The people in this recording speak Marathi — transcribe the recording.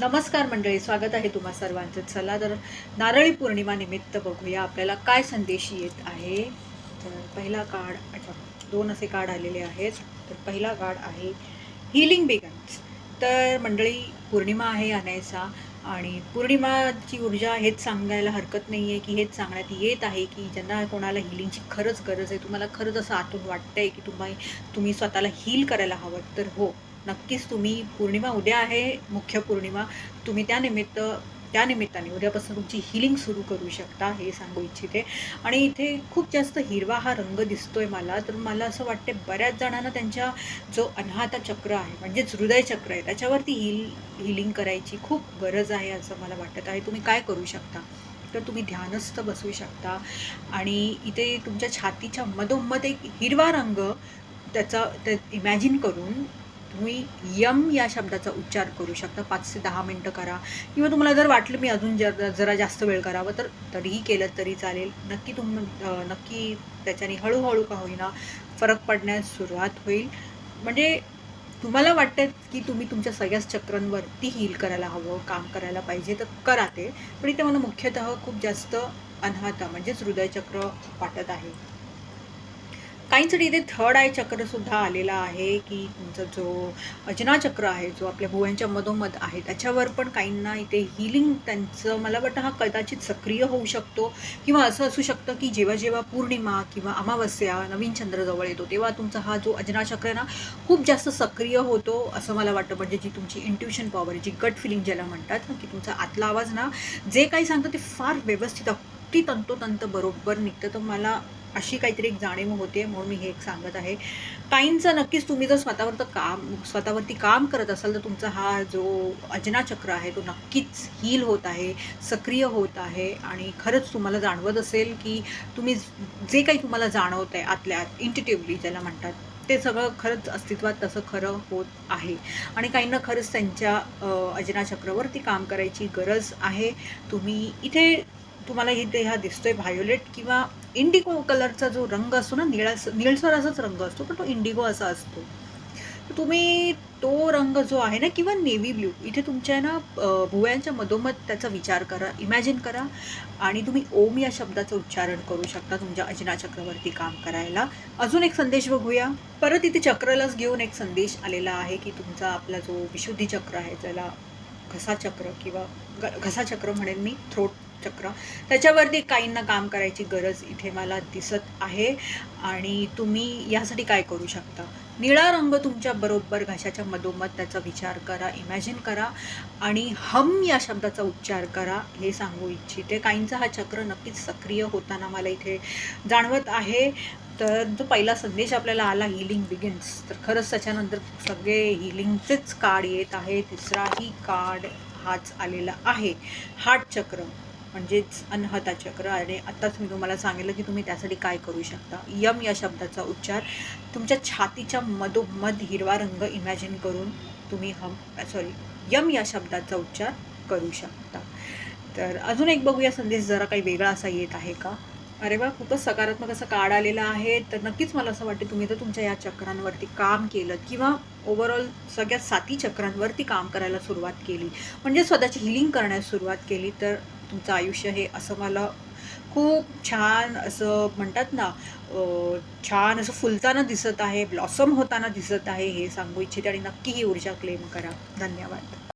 नमस्कार मंडळी स्वागत आहे तुम्हा सर्वांचं. चला तर नारळी पौर्णिमा निमित्त बघूया आपल्याला काय संदेश येत आहे. तर पहिला कार्ड अच्छा दोन असे कार्ड आलेले आहेत. तर पहिला कार्ड आहे हिलिंग बिगन्स तर मंडळी पौर्णिमा आहे आणायचा आणि पौर्णिमाची ऊर्जा हेच सांगायला हरकत नाही आहे की हेच सांगण्यात येत आहे की ज्यांना कोणाला हिलिंगची खरंच गरज आहे. तुम्हाला खरंच असं आतून वाटतंय की तुम्हाला तुम्ही स्वतःला हील करायला हवं. तर हो नक्कीच तुम्ही पौर्णिमा उद्या आहे मुख्य पौर्णिमा. तुम्ही त्यानिमित्त त्या निमित्ताने उद्यापासून तुमची हिलिंग सुरू करू शकता हे सांगू इच्छिते. आणि इथे खूप जास्त हिरवा हा रंग दिसतोय मला तर मला असं वाटते बऱ्याच जणांना त्यांच्या जो अनाहता चक्र आहे म्हणजेच हृदय चक्र आहे त्याच्यावरती हिल हिलिंग करायची खूप गरज आहे असं मला वाटत आहे. तुम्ही काय करू शकता? तर तुम्ही ध्यानस्थ बसू शकता. आणि इथे तुमच्या छातीच्या मधोमध एक हिरवा रंग त्याचा त्या इमॅजिन करून तुम्ही यम या शब्दाचा उच्चार करू शकता. पाच ते दहा मिनटं करा. किंवा तुम्हाला जर वाटलं मी अजून जर जरा जास्त वेळ करावं तर तरीही केलं तरी चालेल. नक्की तुम नक्की त्याच्याने हळूहळू का होईना फरक पडण्यास सुरुवात होईल. म्हणजे तुम्हाला वाटतं की तुम्ही तुमच्या सगळ्याच चक्रांवरती हील करायला हवं काम करायला पाहिजे तर करा ते. पण इथे मला मुख्यतः खूप जास्त अनाहता म्हणजेच हृदयचक्र वाटत आहे. काहींसाठी इथे थर्ड आय चक्रसुद्धा आलेला आहे की तुमचा जो अजनाचक्र आहे जो आपल्या भुवयांच्या मधोमध आहे त्याच्यावर पण काहींना इथे हिलिंग त्यांचं मला वाटतं हा कदाचित सक्रिय होऊ शकतो. किंवा असं असू शकतं की जेव्हा जेव्हा पौर्णिमा किंवा अमावस्या नवीन चंद्रजवळ येतो तेव्हा तुमचा हा जो अजनाचक्र आहे ना खूप जास्त सक्रिय होतो असं मला वाटतं. म्हणजे जी तुमची इंट्युशन पॉवर जी गट फिलिंग ज्याला म्हणतात ना की तुमचा आतला आवाज ना जे काही सांगतं ते फार व्यवस्थित अगदी तंतोतंत बरोबर निघतं. तर मला अशी काहीतरी एक जाणीव होते म्हणून मी हे एक सांगत आहे. काहींचं नक्कीच तुम्ही जर स्वतःवर काम स्वतःवरती काम करत असाल तर तुमचा हा जो अजना चक्र आहे तो नक्कीच हील होत आहे सक्रिय होत आहे आणि खरंच तुम्हाला जाणवत असेल की तुम्ही जे काही तुम्हाला जाणवत आहे आतल्या आत इंटिटिव्हली ज्याला म्हणतात ते सगळं खरंच अस्तित्वात तसं खरं होत आहे. आणि काहींना खरंच त्यांच्या अजना चक्रवरती काम करायची गरज आहे. तुम्ही इथे तुम्हाला इथे हा दिसतोय व्हायोलेट किंवा इंडिगो कलरचा जो रंग असतो ना निळा निळसर असाच रंग असतो पण तो इंडिगो असा असतो. तुम्ही तो रंग जो आहे ना किंवा नेव्ही ब्ल्यू इथे तुमच्या ना भुव्यांच्या भुवयांच्या मधोमध त्याचा विचार करा इमॅजिन करा आणि तुम्ही ओम या शब्दाचं उच्चारण करू शकता तुमच्या अजना चक्रावरती काम करायला. अजून एक संदेश बघूया. परत इथे चक्रालाच घेऊन एक संदेश आलेला आहे की तुमचा आपला जो विशुद्धी चक्र आहे ज्याला घसा चक्र किंवा घसा चक्र म्हणेन मी थ्रोट चक्र. त्याच्यावरती काहींना काम करायची गरज इथे मला दिसत आहे. आणि तुम्ही यासाठी काय करू शकता? निळा रंग तुमच्या बरोबर घशाच्या मधोमध त्याचा विचार करा इमॅजिन करा. आणि हम या शब्दाचा उच्चार करा हे सांगू इच्छिते. काहींचा हा चक्र नक्कीच सक्रिय होताना मला इथे जाणवत आहे. तर जो पहिला संदेश आपल्याला आला हिलिंग बिगिन्स तर खरंच त्याच्यानंतर सगळे हिलिंगचेच कार्ड येत आहे तिसराही कार्ड हाच आलेला आहे. हार्ट चक्र. म्हणजेच अनहता चक्र आणि आत्ताच मी तुम्हाला सांगितलं की तुम्ही त्यासाठी काय करू शकता. यम या शब्दाचा उच्चार. तुमच्या छातीच्या मधोमध हिरवा रंग इमॅजिन करून तुम्ही हम सॉरी यम या शब्दाचा उच्चार करू शकता. तर अजून एक बघूया संदेश जरा काही वेगळा असा येत आहे का? अरे वा खूपच सकारात्मक असं कार्ड आलेलं आहे. तर नक्कीच मला असं वाटतं तुम्ही तर तुमच्या या चक्रांवरती काम केलं किंवा ओव्हरऑल सगळ्या साती चक्रांवरती काम करायला सुरुवात केली. म्हणजे स्वतःची हिलिंग करण्यास सुरुवात केली. तर तुमचं आयुष्य हे असं मला खूप छान असं म्हणतात ना छान असं फुलताना दिसत आहे ब्लॉसम होताना दिसत आहे हे सांगू इच्छिते आणि नक्की ही ऊर्जा क्लेम करा. धन्यवाद.